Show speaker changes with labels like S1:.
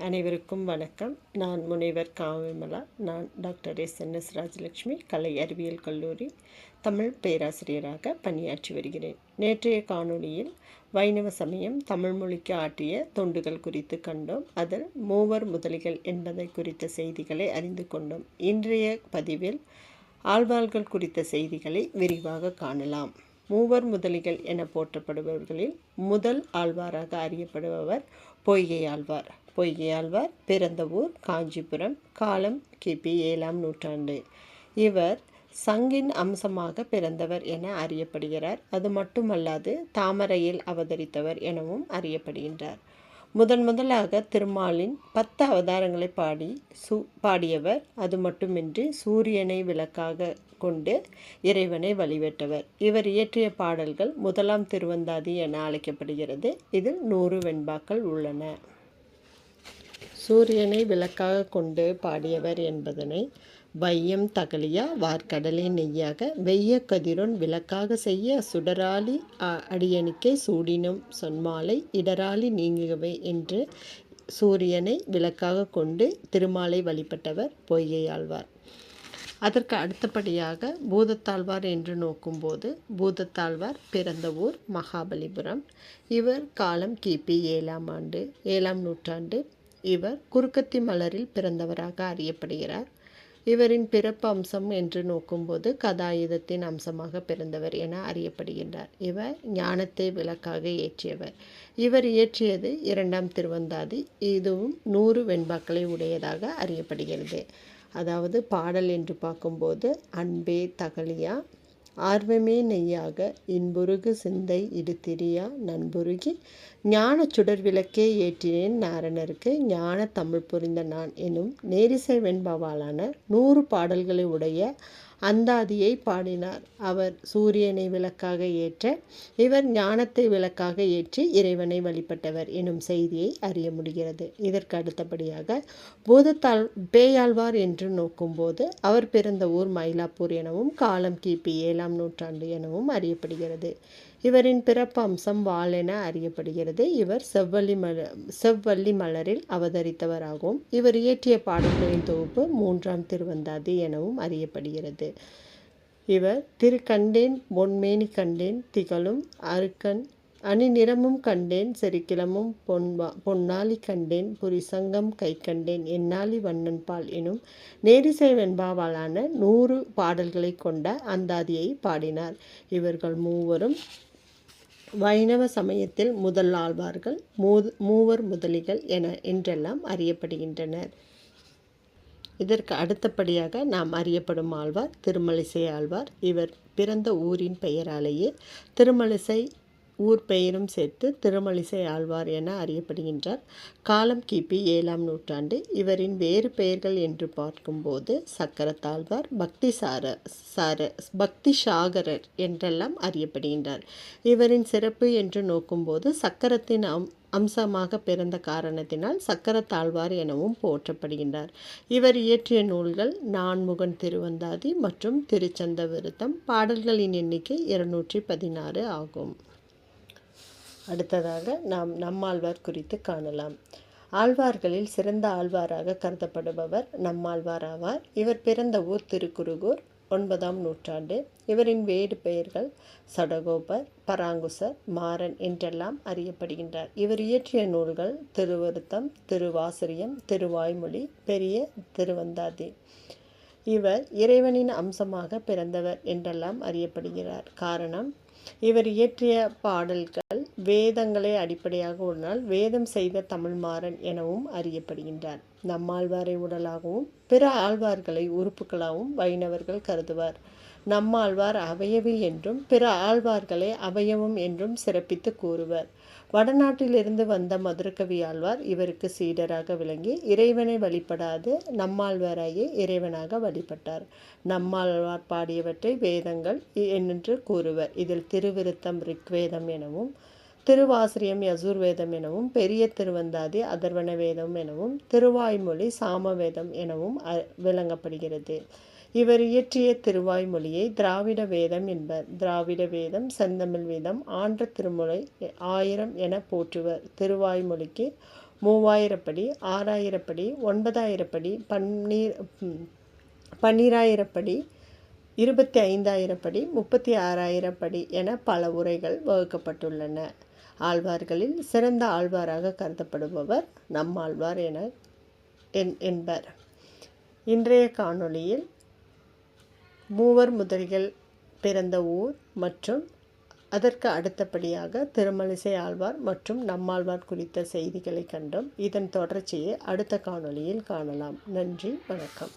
S1: அனைவருக்கும் வணக்கம். நான் முனைவர் காவிமலா. நான் doctor S. N. S. Rajalakshmi கலை அறிவியல் கல்லூரி தமிழ் பேராசிரியராக பணியாற்றி வருகிறேன். நேற்றைய காணொளியில் வைணவ சமயம் தமிழ் மொழிக்கு ஆற்றிய தொண்டுகள் குறித்து கண்டோம். அதில் மூவர் முதலிகள் என்பதை குறித்த செய்திகளை அறிந்து கொண்டோம். இன்றைய பதிவில் ஆழ்வார்கள் குறித்த செய்திகளை விரிவாக காணலாம். மூவர் முதலிகள் என போற்றப்படுபவர்களில் முதல் ஆழ்வாராக அறியப்படுபவர் பொய்கை ஆழ்வார். பொய்கையாழ்வார் பிறந்த ஊர் காஞ்சிபுரம் காலம் கிபி ஏழாம் நூற்றாண்டு. இவர் சங்கின் அம்சமாக பிறந்தவர் என அறியப்படுகிறார். அது மட்டுமல்லாது தாமரையில் அவதரித்தவர் எனவும் அறியப்படுகின்றார். முதன் முதலாக திருமாலின் பத்து அவதாரங்களை பாடி சூ பாடியவர். அது மட்டுமின்றி சூரியனை விளக்காக கொண்டு இறைவனை வழிபட்டவர். இவர் இயற்றிய பாடல்கள் முதலாம் திருவந்தாதி என அழைக்கப்படுகிறது. இதில் நூறு வெண்பாக்கள் உள்ளன. சூரியனை விளக்காக கொண்டு பாடியவர் என்பதனை வையம் தகலியா வார்க்கடலை நெய்யாக வெய்ய கதிரொன் விளக்காக செய்ய சுடராளி அடியணிக்கை சூடினும் சொன்மாலை இடராளி நீங்குகவே என்று சூரியனை விளக்காக கொண்டு திருமாலை வழிபட்டவர் பொய்கையாழ்வார். அதற்கு அடுத்தபடியாக பூதத்தாழ்வார் என்று நோக்கும்போது பூதத்தாழ்வார் பிறந்த ஊர் மகாபலிபுரம். இவர் காலம் கிபி ஏழாம் ஆண்டு ஏழாம் நூற்றாண்டு இவர் குறுக்கத்தி மலரில் பிறந்தவராக அறியப்படுகிறார். இவரின் பிறப்பு அம்சம் என்று நோக்கும்போது கதாயுதத்தின் அம்சமாக பிறந்தவர் என அறியப்படுகின்றார். இவர் ஞானத்தை விளக்காக இயற்றியவர். இவர் இயற்றியது இரண்டாம் திருவந்தாதி. இதுவும் நூறு வெண்பாக்களை உடையதாக அறியப்படுகிறது. அதாவது பாடல் என்று பார்க்கும்போது அன்பே தகலியா ஆர்வமே நெய்யாக இன்புருகு சிந்தை இடுத்திரியா நண்புருகி ஞான சுடர் விளக்கே ஏற்றினேன் நாரணருக்கு ஞான தமிழ் புரிந்த நான். எனும் நேரிசை வெண்பாவாலான நூறு பாடல்களை உடைய அந்தாதியை பாடினார். அவர் சூரியனை விளக்காக ஏற்ற இவர் ஞானத்தை விளக்காக ஏற்றி இறைவனை வழிபட்டவர் எனும் செய்தியை அறிய முடிகிறது. இதற்கு அடுத்தபடியாக பூதத்தால் பேயாழ்வார் என்று நோக்கும்போது அவர் பிறந்த ஊர் மயிலாப்பூர் எனவும் காலம் கிபி ஏழாம் நூற்றாண்டு எனவும் அறியப்படுகிறது. இவரின் பிறப்பு அம்சம் வால் என அறியப்படுகிறது. இவர் செவ்வள்ளி மல செவ்வள்ளி மலரில் அவதரித்தவராகவும் இவர் இயற்றிய பாடல்களின் தொகுப்பு மூன்றாம் திருவந்தாதி எனவும் அறியப்படுகிறது. இவர் திருக்கண்டேன் பொன்மேனி கண்டேன் திகழும் அருக்கன் அணி நிறமும் கண்டேன் செருக்கிளமும் பொன்வா பொன்னாளி கண்டேன் புரிசங்கம் கை கண்டேன் என்னாளி வண்ணன் பால் எனும் நேரிசை வெண்பாவாலான நூறு பாடல்களை கொண்ட அந்தாதியை பாடினார். இவர்கள் மூவரும் வைணவ சமயத்தில் முதல் ஆழ்வார்கள் மூவர் முதலிகள் என என்றெல்லாம் அறியப்படுகின்றனர். இதற்கு அடுத்தபடியாக நாம் அறியப்படும் ஆழ்வார் திருமலிசை ஆழ்வார். இவர் பிறந்த ஊரின் பெயராலேயே திருமலிசை ஊர் பெயரும் சேர்த்து திருமலிசை ஆழ்வார் என அறியப்படுகின்றார். காலம் கிபி ஏழாம் நூற்றாண்டு. இவரின் வேறு பெயர்கள் என்று பார்க்கும்போது சக்கரத்தாழ்வார் பக்தி சார சார பக்தி சாகரர் என்றெல்லாம் அறியப்படுகின்றார். இவரின் சிறப்பு என்று நோக்கும்போது சக்கரத்தின் அம் அம்சமாக பிறந்த காரணத்தினால் சக்கரத்தாழ்வார் எனவும் போற்றப்படுகின்றார். இவர் இயற்றிய நூல்கள் நான்முகன் திருவந்தாதி மற்றும் திருச்சந்த விருத்தம் பாடல்களின் எண்ணிக்கை இருநூற்றி பதினாறு ஆகும். அடுத்ததாக நாம் நம்மாழ்வார் குறித்து காணலாம். ஆழ்வார்களில் சிறந்த ஆழ்வாராக கருதப்படுபவர் நம்மாழ்வார் ஆவார். இவர் பிறந்த ஊர் திருக்குறுகூர் ஒன்பதாம் நூற்றாண்டு. இவரின் வேறு பெயர்கள் சடகோபர் பராங்குசர் மாறன் என்றெல்லாம் அறியப்படுகின்றார். இவர் இயற்றிய நூல்கள் திருவருத்தம் திருவாசிரியம் திருவாய்மொழி பெரிய திருவந்தாதி. இவர் இறைவனின் அம்சமாக பிறந்தவர் என்றெல்லாம் அறியப்படுகிறார். காரணம் இவர் இயற்றிய பாடல்கள் வேதங்களை அடிப்படையாக உடனால் வேதம் செய்த தமிழ்மாறன் எனவும் அறியப்படுகின்றார். நம்மாழ்வாரை உடலாகவும் பிற ஆழ்வார்களை உறுப்புகளாகவும் வைணவர்கள் கருதுவார். நம்மாழ்வார் அவயவி என்றும் பிற ஆழ்வார்களை அவயவம் என்றும் சிறப்பித்து கூறுவர். வடநாட்டிலிருந்து வந்த மதுரகவி ஆழ்வார் இவருக்கு சீடராக விளங்கி இறைவனை வழிபடாது நம்மாழ்வாராயே இறைவனாக வழிபட்டார். நம்மாழ்வார் பாடியவற்றை வேதங்கள் என்று கூறுவர். இதில் திருவிருத்தம் ரிக்வேதம் எனவும் திருவாசிரியம் யசுர்வேதம் எனவும் பெரிய திருவந்தாதி அதர்வன வேதம் எனவும் திருவாய்மொழி சாமவேதம் எனவும் விளங்கப்படுகிறது. இவர் இயற்றிய திருவாய்மொழியை திராவிட வேதம் என்பர் திராவிட வேதம் செந்தமிழ் வேதம் ஆன்ற திருமுறை ஆயிரம் என போற்றுவர். திருவாய்மொழிக்கு மூவாயிரப்படி ஆறாயிரப்படி ஒன்பதாயிரப்படி பன்னீர் பன்னிராயிரப்படி இருபத்தி ஐந்தாயிரப்படி முப்பத்தி ஆறாயிரப்படி என பல உரைகள் வகுக்கப்பட்டுள்ளன. ஆழ்வார்களில் சிறந்த ஆழ்வாராக கருதப்படுபவர் நம்மாழ்வார் என என்பர். இன்றைய காணொளியில் மூவர் முதல்கள் பிறந்த ஊர் மற்றும் அதற்கு அடுத்தபடியாக திருமலிசை ஆழ்வார் மற்றும் நம்மாழ்வார் குறித்த செய்திகளை கண்டோம் இதன் தொடர்ச்சியை அடுத்த காணொளியில் காணலாம். நன்றி வணக்கம்.